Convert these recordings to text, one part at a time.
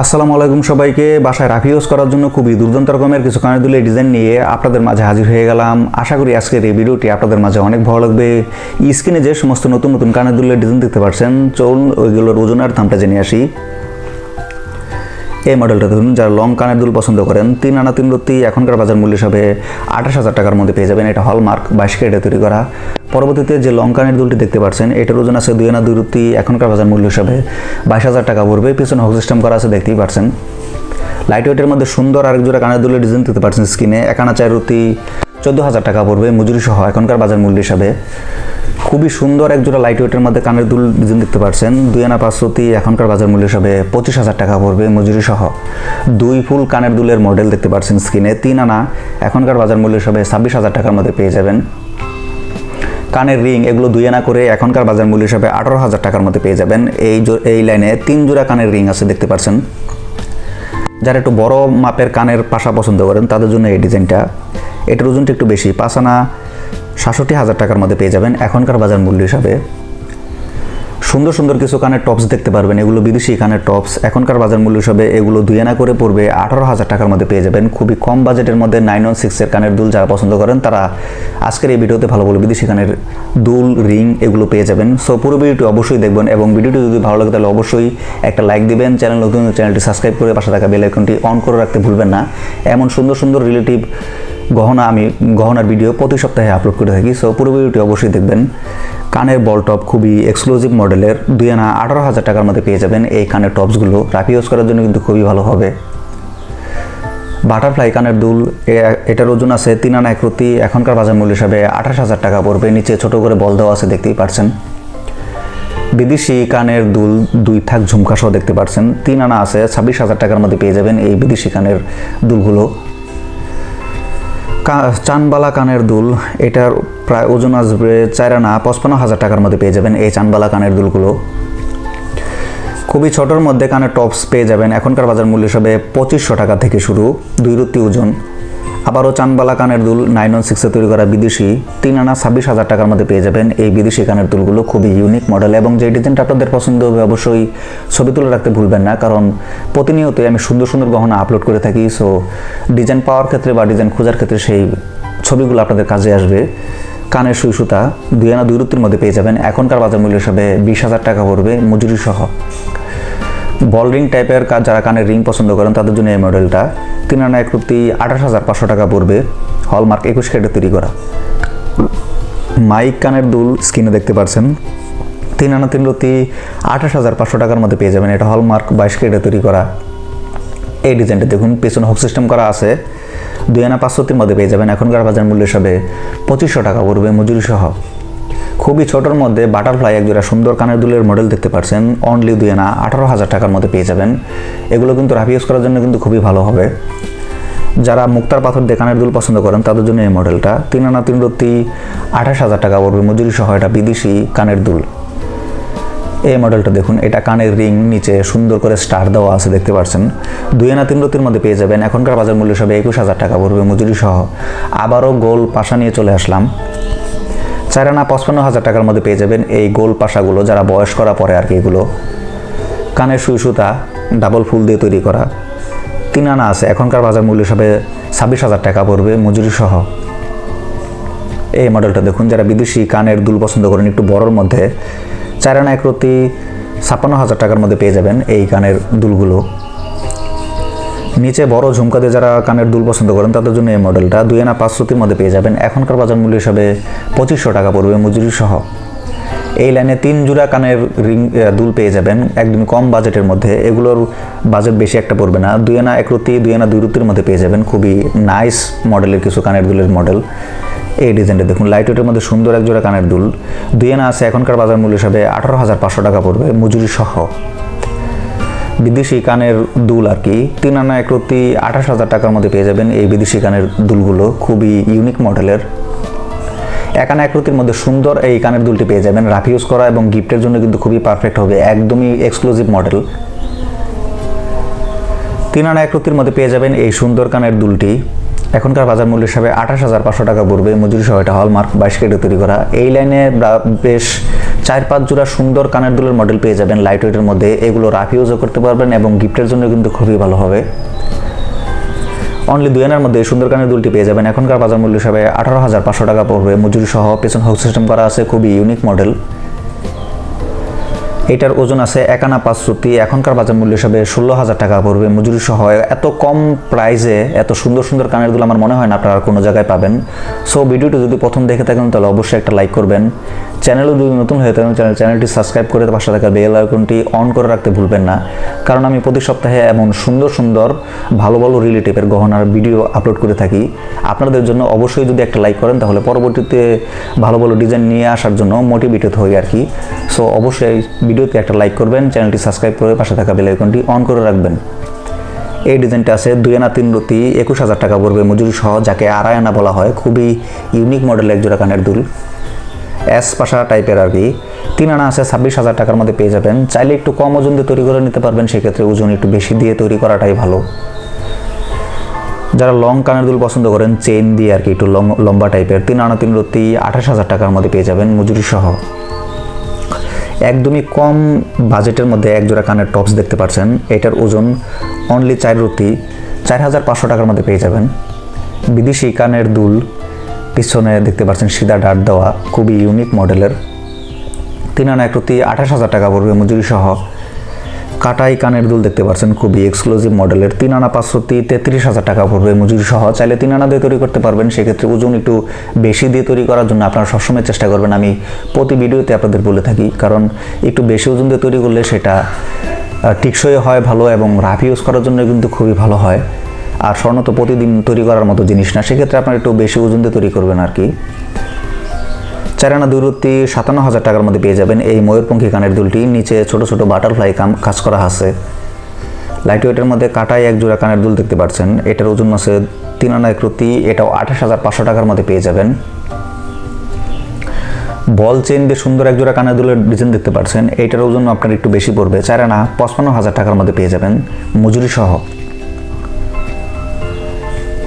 আসসালামু আলাইকুম সবাইকে। বাসায় রাফি ইউজ করার জন্য খুবই দুর্দান্ত রকমের কিছু কানের ডিজাইন নিয়ে আপনাদের মাঝে হাজির হয়ে গেলাম। আশা করি আজকের এই ভিডিওটি আপনাদের মাঝে অনেক ভালো লাগবে। স্ক্রিনে যে সমস্ত নতুন নতুন কানের দুলের ডিজাইন দেখতে পাচ্ছেন চলুন ওইগুলোর ওজন আর দামটা জেনে আসি। এই মডেলটা ধরুন যারা লং কানের দুল পছন্দ করেন, তিন আনা তিন রত্তি এখনকার বাজার মূল্য হিসাবে আঠাশ হাজার টাকার মধ্যে পেয়ে যাবেন। এটা হলমার্ক বাইশ কেটে তৈরি করা। পরবর্তীতে যে লং কানের দুলটি দেখতে পাচ্ছেন, এটার ওজন আছে দুই আনা দুই রত্তি এখনকার বাজার মূল্য হিসাবে বাইশ হাজার টাকা পড়বে। পিছনে হক সিস্টেম করা আছে, দেখতেই পাচ্ছেন। লাইট ওয়েটের মধ্যে সুন্দর আরেক জোড়া কানের দুলের ডিজাইন দেখতে পাচ্ছেন স্ক্রিনে একানা চার রুতি, চোদ্দ হাজার টাকা পড়বে, মজুরি সহ এখনকার বাজার মূল্য হিসাবে। খুবই সুন্দর এক জোড়া লাইট ওয়েটের মধ্যে কানের দুল ডিজাইন দেখতে পাচ্ছেন দুই আনা পাঁচ রুতি এখনকার বাজার মূল্য হিসাবে পঁচিশ হাজার টাকা পড়বে মজুরি সহ দুই ফুল কানের দুলের মডেল দেখতে পাচ্ছেন স্ক্রিনে তিন আনা এখনকার বাজার মূল্য হিসাবে ছাব্বিশ হাজার টাকার মধ্যে পেয়ে যাবেন। কানের রিং এগুলো দুই আনা করে এখনকার বাজার মূল্য হিসাবে আঠারো হাজার টাকার মধ্যে পেয়ে যাবেন। এই এই লাইনে তিন জোড়া কানের রিং আছে দেখতে পাচ্ছেন যারা একটু বড় মাপের কানের পাশা পছন্দ করেন, তাদের জন্য এই ডিজাইনটা। এটার ওজনটা একটু বেশি। পাঁচ আনা সাতষট্টি হাজার টাকার মধ্যে পেয়ে যাবেন। এখনকার বাজার মূল্য হিসাবে সুন্দর সুন্দর কিছু কানের টপস দেখতে পারবেন। এগুলো বিদেশি কানের টপস এখনকার বাজার মূল্য হিসাবে এগুলো দুই আনা করে পড়বে আঠারো হাজার টাকার মধ্যে পেয়ে যাবেন। খুবই কম বাজেটের মধ্যে নাইন ওয়ান সিক্সের কানের দুল যারা পছন্দ করেন, তারা আজকের এই ভিডিওতে ভালো ভালো বিদেশি কানের দুল, রিং এগুলো পেয়ে যাবেন। সো পুরো ভিডিওটি অবশ্যই দেখবেন এবং ভিডিওটি যদি ভালো লাগে, তাহলে অবশ্যই একটা লাইক দিবেন। চ্যানেল নতুন চ্যানেলটি সাবস্ক্রাইব করে পাশে থাকা বেল আইকনটি অন করে রাখতে ভুলবেন না। এমন সুন্দর সুন্দর রিলেটিভ গহনা, আমি গহনার ভিডিও প্রতি সপ্তাহে আপলোড করে থাকি সো পুরো ভিডিওটি অবশ্যই দেখবেন। কানের বল টপ খুবই এক্সক্লুসিভ মডেলের দুই আনা আঠারো হাজার টাকার মধ্যে পেয়ে যাবেন এই কানের টপসগুলো রাফি ইউজ করার জন্য কিন্তু খুবই ভালো হবে। বাটারফ্লাই কানের দুল এটার ওজন আছে তিন আনা একরতি এখনকার বাজার মূল্য হিসাবে আঠাশ হাজার টাকা পড়বে, নিচে ছোট করে বল দেওয়া আছে, দেখতেই পাচ্ছেন বিদেশি কানের দুল দুই থাক ঝুমকা সহ দেখতে পাচ্ছেন তিন আনা আছে, ছাব্বিশ হাজার টাকার মধ্যে পেয়ে যাবেন এই বিদেশি কানের দুলগুলো। চানবালা কানের দুল, এটার প্রায় ওজন আসবে চার আনা, পঁচপান্ন হাজার টাকার মধ্যে পেয়ে যাবেন এই চানবালা কানের দুলগুলো। খুবই ছোটোর মধ্যে কানের টপস পেয়ে যাবেন। এখনকার বাজার মূল্য হিসাবে পঁচিশশো টাকা থেকে শুরু, দুই রত্তি ওজন। আবারও চানবালা কানের দুল নাইন ওয়ান সিক্সে তৈরি করা বিদেশি তিন আনা ছাব্বিশ হাজার টাকার মধ্যে পেয়ে যাবেন এই বিদেশি কানের দুলগুলো, খুবই ইউনিক মডেল এবং যে ডিজাইনটা আপনাদের পছন্দ হবে অবশ্যই ছবি তুলে রাখতে ভুলবেন না, কারণ প্রতিনিয়তই আমি সুন্দর সুন্দর গহনা আপলোড করে থাকি সো ডিজাইন পাওয়ার ক্ষেত্রে বা ডিজাইন খোঁজার ক্ষেত্রে সেই ছবিগুলো আপনাদের কাজে আসবে। কানের সুই সুতা দুই আনা দুই মধ্যে পেয়ে যাবেন, এখনকার বাজার মূল্য হিসাবে বিশ হাজার টাকা পড়বে মজুরি সহ। বল রিং টাইপের কাজ যারা কানের রিং পছন্দ করেন, তাদের জন্য এই মডেলটা তিন আনা এক রুতি আঠাশ হাজার পাঁচশো টাকা পড়বে হলমার্ক একুশ কেটে তৈরি করা। মাইক কানের দুল স্ক্রিনে দেখতে পাচ্ছেন তিন আনা তিন রুতি আঠাশ হাজার পাঁচশো টাকার মধ্যে পেয়ে যাবেন। এটা হলমার্ক বাইশ কেটে তৈরি করা। এই ডিজাইনটা দেখুন, পেছনে হুক সিস্টেম করা আছে। দুই আনা পাঁচশোতির মধ্যে পেয়ে যাবেন। এখনকার বাজার মূল্য হিসাবে পঁচিশশো টাকা পড়বে মজুরি সহ। খুবই ছোটোর মধ্যে বাটারফ্লাই একজোড়া সুন্দর কানের দুলের মডেল দেখতে পাচ্ছেন অনলি দুই আনা, আঠারো হাজার টাকার মধ্যে পেয়ে যাবেন। এগুলো কিন্তু রাফি ইউজ করার জন্য কিন্তু খুবই ভালো হবে। যারা মুক্তার পাথর দিয়ে কানের দুল পছন্দ করেন, তাদের জন্য এই মডেলটা তিন আনা, তিন রত্তি, আঠাশ হাজার টাকা পড়বে মজুরি সহ এটা বিদেশি কানের দুল। এই মডেলটা দেখুন, এটা কানের রিং নিচে সুন্দর করে স্টার দেওয়া আছে, দেখতে পাচ্ছেন দুই আনা, তিন রতির মধ্যে পেয়ে যাবেন। এখনকার বাজার মূল্য হিসাবে একুশ হাজার টাকা পড়বে মজুরি সহ। আবারও গোল পাশা নিয়ে চলে আসলাম। চার আনা পঁচপান্ন হাজার টাকার মধ্যে পেয়ে যাবেন এই গোল পাশাগুলো যারা বয়স করা পরে আর কি এগুলো। কানের সুই সুতা, ডাবল ফুল দিয়ে তৈরি করা। তিন আনা আছে, এখনকার বাজার মূল্য হিসাবে ছাব্বিশ হাজার টাকা পড়বে মজুরি সহ। এই মডেলটা দেখুন, যারা বিদেশি কানের দুল পছন্দ করেন, একটু বড়র মধ্যে, চার আনা এক রতি ছাপ্পান্ন হাজার টাকার মধ্যে পেয়ে যাবেন এই কানের দুলগুলো। নিচে বড় ঝুমকা দিয়ে যারা কানের দুল পছন্দ করেন, তাদের জন্য এই মডেলটা দুই আনা পাঁচ রতির মধ্যে পেয়ে যাবেন। এখনকার বাজার মূল্য হিসাবে পঁচিশশো টাকা পড়বে মজুরি সহ। এই লাইনে তিন জোড়া কানের রিং দুল পেয়ে যাবেন একদম কম বাজেটের মধ্যে। এগুলোর বাজেট বেশি একটা পড়বে না। দুই আনা এক রতি দুই আনা দুই রুতির মধ্যে পেয়ে যাবেন। খুবই নাইস মডেলের কিছু কানের দুলের মডেল এই ডিজাইনটা দেখুন লাইট ওয়েটের মধ্যে সুন্দর এক জোড়া কানের দুল। দুই আনা আছে, এখনকার বাজার মূল্য হিসাবে আঠারো হাজার পাঁচশো টাকা পড়বে মজুরি সহ। বিদেশি কানের দুল আর কি। তিন আনা এক রত্তি আঠাশ হাজার টাকার মধ্যে পেয়ে যাবেন এই বিদেশি কানের দুলগুলো। খুবই ইউনিক মডেলের এক আনা এক রতির মধ্যে সুন্দর এই কানের দুলটি পেয়ে যাবেন। রাফ ইউজ করা এবং গিফটের জন্য কিন্তু খুবই পারফেক্ট হবে। একদমই এক্সক্লুসিভ মডেল তিন আনা এক রতির মধ্যে পেয়ে যাবেন এই সুন্দর কানের দুলটি। এখনকার বাজার মূল্য হিসাবে আঠাশ হাজার পাঁচশো টাকা পড়বে। মজুরি সহ এটা হলমার্ক বাইশ কেটে তৈরি করা। এই লাইনে বেশ চার পাঁচ জোড়া সুন্দর কানের দুলের মডেল পেয়ে যাবেন লাইট ওয়েটের মধ্যে। এগুলো রাফ ইউজও করতে পারবেন এবং গিফটের জন্য কিন্তু খুবই ভালো হবে। অনলি দুই আনার মধ্যে এই সুন্দর কানের দুলটি পেয়ে যাবেন। এখনকার বাজার মূল্য হিসাবে আঠারো হাজার পাঁচশো টাকা পড়বে। মজুরি সহ পেছন হক সিস্টেম করা আছে, খুবই ইউনিক মডেল এটার ওজন আছে একানা পাঁচ শ্রুতি এখনকার বাজার মূল্য হিসাবে ষোলো হাজার টাকা পড়বে। মজুরি সহ এত কম প্রাইসে এত সুন্দর সুন্দর কানের দুল আমার মনে হয় না আপনারা কোনো জায়গায় পাবেন। সো ভিডিওটি যদি প্রথম দেখে থাকেন, তাহলে অবশ্যই একটা লাইক করবেন। চ্যানেলও যদি নতুন হয়ে থাকেন চ্যানেল চ্যানেলটি সাবস্ক্রাইব করে পাশে থাকা বেল আইকনটি অন করে রাখতে ভুলবেন না। কারণ আমি প্রতি সপ্তাহে এমন সুন্দর সুন্দর, ভালো ভালো রিলেটিভের গহনার ভিডিও আপলোড করে থাকি। আপনাদের জন্য অবশ্যই যদি একটা লাইক করেন, তাহলে পরবর্তীতে ভালো ভালো ডিজাইন নিয়ে আসার জন্য মোটিভেটেড হই আর কি। সো অবশ্যই ভিডিওতে একটা লাইক করবেন, চ্যানেলটি সাবস্ক্রাইব করে পাশে থাকা বেল আইকনটি অন করে রাখবেন। এই ডিজাইনটা আছে দুই আনা তিন রতি, একুশ হাজার টাকা পড়বে মজুরি সহ, যাকে আড়াই আনা বলা হয়। খুবই ইউনিক মডেলের একজোড়া কানের দুল। এস পাশা টাইপের আর কি। তিন আনা আছে, ছাব্বিশ হাজার টাকার মধ্যে পেয়ে যাবেন। চাইলে একটু কম ওজন দিয়ে তৈরি করে নিতে পারবেন, সেক্ষেত্রে ওজন একটু বেশি দিয়ে তৈরি করাটাই ভালো। যারা লং কানের দুল পছন্দ করেন চেন দিয়ে আর কি একটু লং, লম্বা টাইপের তিন আনা তিন রতি আঠাশ হাজার টাকার মধ্যে পেয়ে যাবেন মজুরি সহ। একদমই কম বাজেটের মধ্যে এক জোড়া কানের টপস দেখতে পাচ্ছেন। এটার ওজন অনলি চার রুটি চার হাজার পাঁচশো টাকার মধ্যে পেয়ে যাবেন। বিদেশি কানের দুল পিছনে দেখতে পাচ্ছেন সিধা ডাট দেওয়া খুবই ইউনিক মডেলের তিন আনা এক আঠাশ হাজার টাকা পড়বে মজুরি সহ। কাটাই কানের দুল দেখতে পাচ্ছেন, খুবই এক্সক্লুসিভ মডেলের তিন আনা পাঁচশোটি তেত্রিশ হাজার টাকা পড়বে মজুরি সহ। চাইলে তিন আনা দিয়ে তৈরি করতে পারবেন, সেক্ষেত্রে ওজন একটু বেশি দিয়ে তৈরি করার জন্য আপনারা সবসময় চেষ্টা করবেন। আমি প্রতি ভিডিওতে আপনাদের বলে থাকি, কারণ একটু বেশি ওজন দিয়ে তৈরি করলে সেটা টিকসই হয় ভালো এবং রাফ ইউজ করার জন্য কিন্তু খুবই ভালো হয়। আর স্বর্ণ তো প্রতিদিন তৈরি করার মতো জিনিস না, সেক্ষেত্রে আপনার একটু বেশি ওজন দিয়ে তৈরি করবেন আর কি। চার চারানা দূরত্বে সাতান্ন হাজার টাকার মধ্যে পেয়ে যাবেন এই ময়ূরপঙ্খী কানের দুলটি। নিচে ছোট ছোট বাটারফ্লাই কাম কাজ করা আছে। লাইট ওয়েটের মধ্যে কাটাই এক জোড়া কানের দুল দেখতে পাচ্ছেন। এটার ওজন আছে তিন আনা একরতি এটাও আঠাশ হাজার পাঁচশো টাকার মধ্যে পেয়ে যাবেন। বল চেন দিয়ে সুন্দর এক জোড়া কানের দুলের ডিজাইন দেখতে পাচ্ছেন। এইটার ওজন আপনার একটু বেশি পড়বে। চার আনা পঁচপান্ন হাজার টাকার মধ্যে পেয়ে যাবেন। মজুরি সহ।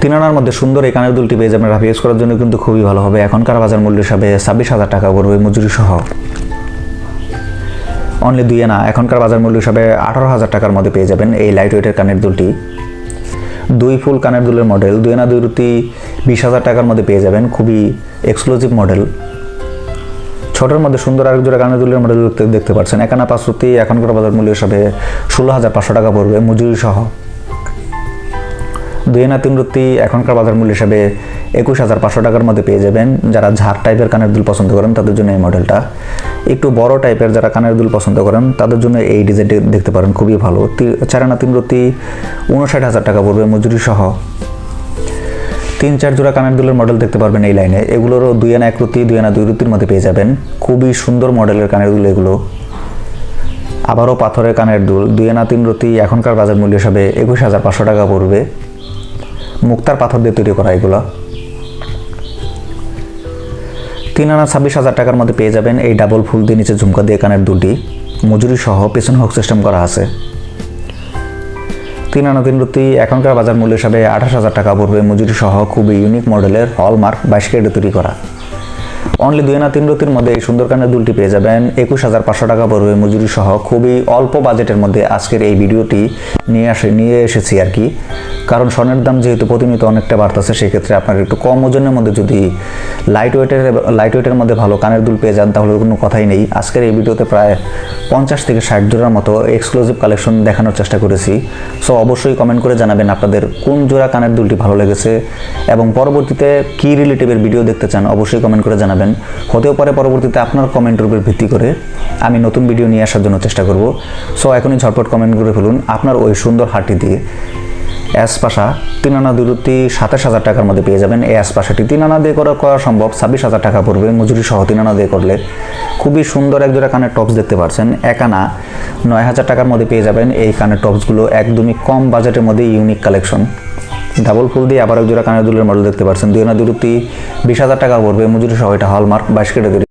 তিন আনার মধ্যে সুন্দর এই কানের দুলটি পেয়ে যাবেন রাফি। ইউজ করার জন্য কিন্তু খুবই ভালো হবে। এখনকার বাজার মূল্য হিসাবে ছাব্বিশ হাজার টাকা পড়বে মজুরি সহ। অনলি দুই আনা। এখনকার বাজার মূল্য হিসাবে আঠারো হাজার টাকার মধ্যে পেয়ে যাবেন এই লাইট ওয়েটের কানের দুলটি। দুই ফুল কানের দুলের মডেল দুই আনা দুই রুটি বিশ হাজার টাকার মধ্যে পেয়ে যাবেন। খুবই এক্সক্লুসিভ মডেল ছোটোর মধ্যে সুন্দর আরেক জোড়া কানের দুলের মডেল দেখতে দেখতে পাচ্ছেন। একানা পাঁচ রুটি, এখনকার বাজার মূল্য হিসাবে ষোলো হাজার পাঁচশো টাকা পড়বে মজুরি সহ। দুই আনা তিন রুটি এখনকার বাজার মূল্য হিসাবে একুশ হাজার পাঁচশো টাকার মধ্যে পেয়ে যাবেন। যারা ঝাড় টাইপের কানের দুল পছন্দ করেন, তাদের জন্য এই মডেলটা। একটু বড় টাইপের যারা কানের দুল পছন্দ করেন, তাদের জন্য এই ডিজাইনটি দেখতে পারেন, খুবই ভালো। তি- চার আনা তিন রুটি উনষাট হাজার টাকা পড়বে মজুরি সহ। তিন, চার জোড়া কানের দুলের মডেল দেখতে পারবেন এই লাইনে। এগুলোরও দুই আনা এক রুতি, দুই আনা দুই রুতির মধ্যে পেয়ে যাবেন। খুবই সুন্দর মডেলের কানের দুল এগুলো। আবারও পাথরের কানের দুল। দুই আনা তিন রুতি এখনকার বাজার মূল্য হিসাবে একুশ হাজার পাঁচশো টাকা পড়বে। মুক্তার পাথর দিয়ে তৈরি করা এগুলো। তিন আনা ছাব্বিশ হাজার টাকার মধ্যে পেয়ে যাবেন এই ডাবল ফুল দিয়ে নিচে ঝুমকা দিয়ে কানের দুটি, মজুরি সহ পেছন হক সিস্টেম করা আছে। তিন আনা তিন রুটি, এখনকার বাজার মূল্য হিসাবে আঠাশ হাজার টাকা পড়বে, মজুরি সহ খুবই ইউনিক মডেলের হলমার্ক বাইশ ক্যারেটে তৈরি করা। অনলি দুই আনা তিন রুটির মধ্যে এই সুন্দর কানের দুলটি পেয়ে যাবেন। একুশ হাজার পাঁচশো টাকা পড়বে মজুরি সহ। খুবই অল্প বাজেটের মধ্যে আজকের এই ভিডিওটি নিয়ে আসে নিয়ে এসেছি আর কি। কারণ স্বর্ণের দাম যেহেতু প্রতিনিয়ত অনেকটা বাড়তেছে, সেক্ষেত্রে আপনার একটু কম ওজনের মধ্যে যদি লাইট ওয়েটের লাইট ওয়েটের মধ্যে ভালো কানের দুল পেয়ে যান, তাহলে কোনো কথাই নেই। আজকের এই ভিডিওতে প্রায় পঞ্চাশ থেকে ষাট জোড়ার মতো এক্সক্লুসিভ কালেকশন দেখানোর চেষ্টা করেছি। সো অবশ্যই কমেন্ট করে জানাবেন আপনাদের কোন জোড়া কানের দুলটি ভালো লেগেছে। এবং পরবর্তীতে কী রিলেটিভের ভিডিও দেখতে চান, অবশ্যই কমেন্ট করে জানাবেন। হতেও পারে পরবর্তীতে আপনার কমেন্টের উপর ভিত্তি করে আমি নতুন ভিডিও নিয়ে আসার জন্য চেষ্টা করব। সো এখনই ঝটপট কমেন্ট করে ফেলুন আপনার ওই সুন্দর হাটটি দিয়ে। অ্যাসপাশা তিন আনা দুরুতি সাতাশ হাজার টাকার মধ্যে পেয়ে যাবেন। এই অ্যাসপাশাটি তিন আনা দিয়ে করা করা সম্ভব। ছাব্বিশ হাজার টাকা পড়বে মজুরি সহ তিন আনা দিয়ে করলে। খুবই সুন্দর এক জোড়া কানের টপস দেখতে পাচ্ছেন এক আনা নয় হাজার টাকার মধ্যে পেয়ে যাবেন। এই কানের টপসগুলো একদমই কম বাজেটের মধ্যে ইউনিক কালেকশন ডাবল ফুল দিয়ে আবার এক জোড়া কানের দুলের মডেল দেখতে পাচ্ছেন দুই আনা দুটি, বিশ হাজার টাকা পড়বে। মজুরি সহ এটা হলমার্ক বাইশ কেটে